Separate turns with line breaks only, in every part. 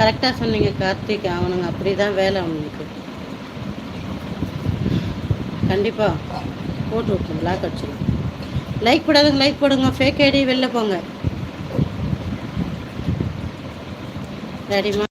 கரெக்டாக சொன்னீங்க கார்த்திக். அவனுங்க அப்படி தான் வேலை அவனுக்கு. கண்டிப்பாக போட்டு விட்டுருங்க பிளாக் அடிச்சிடும் லைக் போடாதுங்க லைக் போடுங்க. ஃபேக் ஐடி வெளில போங்க. ரெடிமா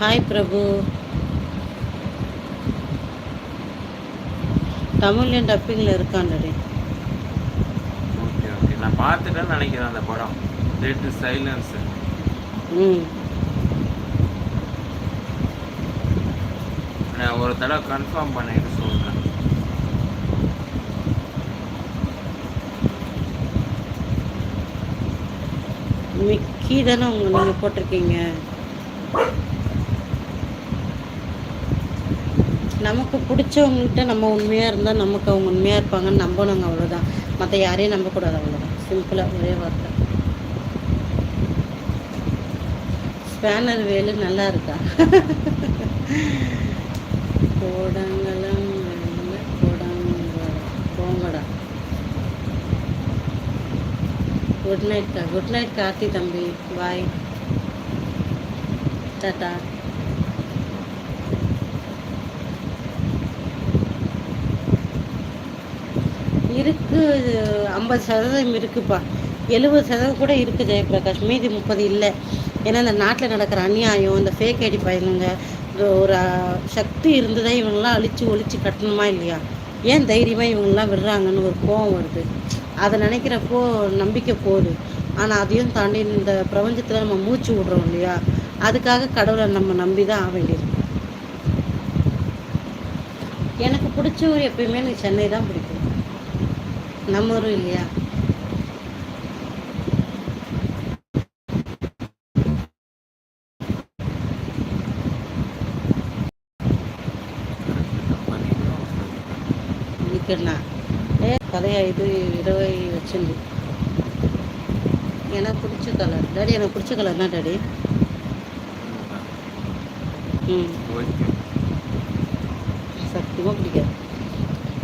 ஹாய் பிரபு தமிழ்லையும் டப்பிங்கில் இருக்கான்டடி.
ஓகே ஓகே நான் பார்த்துட்டேன்னு நினைக்கிறேன் அந்த படம். டெட் சைலன்ஸ்
ம்.
நான் ஒரு தடவை கன்ஃபார்ம் பண்ணிட்டு சொல்கிறேன்
மிக்கி தானே உங்க நீங்கள் போட்டிருக்கீங்க? நமக்கு பிடிச்சவங்கள்ட்ட நம்ம உண்மையாக இருந்தால் நமக்கு அவங்க உண்மையாக இருப்பாங்கன்னு நம்பணுங்க அவ்வளோதான் மற்ற யாரையும் நம்பக்கூடாது அவ்வளோதான் சிம்பிளாக ஒரே வார்த்தை. ஸ்பேனர் வேலு நல்லா இருக்கா? கோடங்கலம் போங்கடா good night good night Karthi தம்பி. பாய் டாட்டா இருக்கு ஐம்பது சதவீதம் இருக்குப்பா. எழுபது சதவீதம் கூட இருக்குது ஜெயபிரகாஷ். மீதி முப்பது இல்லை. ஏன்னா இந்த நாட்டில் நடக்கிற அநியாயம் இந்த ஃபேக் ஐடி பையனுங்க ஒரு சக்தி இருந்ததே இவங்கெல்லாம் அழிச்சு ஒழிச்சு கட்டணுமா இல்லையா? ஏன் தைரியமாக இவங்கெல்லாம் விடுறாங்கன்னு ஒரு கோவம் வருது. அதை நினைக்கிறப்போ நம்பிக்கை போகுது. ஆனால் அதையும் தாண்டி இந்த பிரபஞ்சத்தில் நம்ம மூச்சு விடுறோம் இல்லையா? அதுக்காக கடவுளை நம்ம நம்பி தான் ஆக வேண்டியது. எனக்கு பிடிச்ச ஊர் எப்பயுமே எனக்கு சென்னை தான் பிடிக்கும். நம்மரும் இல்லையா? ஏ கதையா இது இரவை வச்சிருந்து எனக்கு பிடிச்ச கலர் டாடி எனக்கு பிடிச்ச கலர் தான் டாடி? ம்.
ஓகே
சத்தியமாக பிடிக்காது.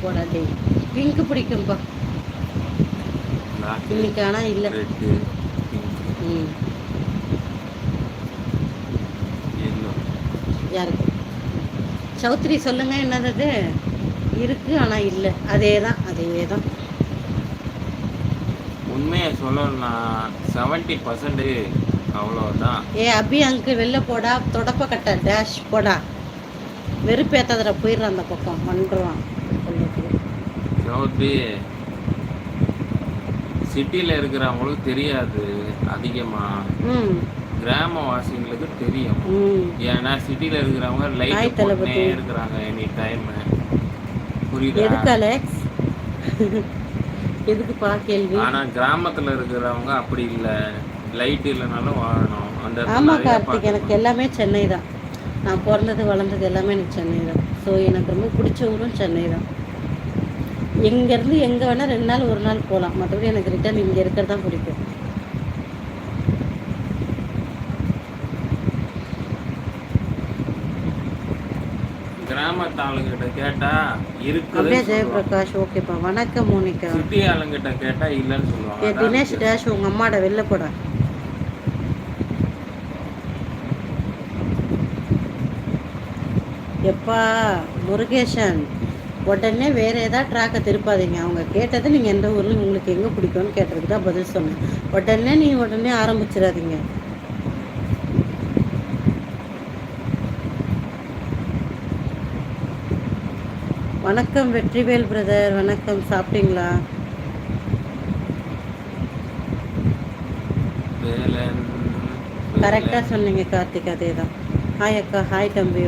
போடா டேய். பிங்க் பிடிக்கும்பா.
பிளாக்
இன்னைக்கு ஆனால் இல்லை.
ரெட்டு
ம்.
எல்லோ.
யாருக்கு? சௌத்ரி சொல்லுங்க என்னது? இருக்கு ஆனால் இல்லை. அதே தான் அதே தான்
உண்மையை சொல்லணும்னா செவன்ட்டி பர்சன்ட் அவ்வளோதான்
ஏ அபி அங்கு வெளில போடா. தொடப்ப கட்ட டேஷ் போடா. வெறுப்பேத்தாதடா போயிடுறான் அந்த பக்கம். வந்துடுவான்
சவுத்தி சிட்டியில் இருக்கிறவங்களுக்கு தெரியாது அதிகமாக கிராமவாசிகளுக்கு தெரியும். ஏன்னா சிட்டியில் இருக்கிறவங்க லைட். போட்டுனே இருக்கிறாங்க எனி டைம் புரியுதா?
எதுக்கு அலெக்ஸ் எதுக்குப்பா கேள்வி?
ஆனா கிராமத்துல இருக்கிறவங்க அப்படி இல்ல. லைட் இல்லைனாலும் வாழணும். அந்த நிறைய
கார்த்திக். எனக்கு எல்லாமே சென்னை தான். நான் பிறந்தது வளர்ந்தது எல்லாமே எனக்கு சென்னை தான். ஸோ எனக்கு ரொம்ப பிடிச்ச ஊரும் சென்னை தான். எங்கேருந்து எங்கே வேணால் ரெண்டு நாள் ஒரு நாள் போகலாம். மற்றபடி எனக்கு ரிட்டர்ன் இங்கே இருக்கிறது தான் பிடிக்கும்.
கிராமத்து ஆளுங்கிட்ட கேட்டா இருக்குது
அப்படியே ஜெயபிரகாஷ் ஓகேப்பா. வணக்கம் மோனிகா.
சிட்டி ஆளுங்கிட்ட கேட்டா இல்லைன்னு சொல்லுவாங்க.
தினேஷ். டேஷ் உங்கள் அம்மாட வெளில போடா. எப்பா முருகேசன். உடனே வேற ஏதாவது ட்ராக்கை திருப்பாதீங்க. அவங்க கேட்டது நீங்கள் எந்த ஊரில் உங்களுக்கு எங்கே பிடிக்கும்னு கேட்டதுக்கு தான் பதில் சொன்னேன். உடனே நீ உடனே ஆரம்பிச்சிடாதீங்க. வணக்கம் வெற்றிவேல் பிரதர் வணக்கம். சாப்பிட்டீங்களா? கரெக்டாக சொன்னீங்க கார்த்திக். அதே தான் ஹாய் அக்கா. ஹாய் தம்பி.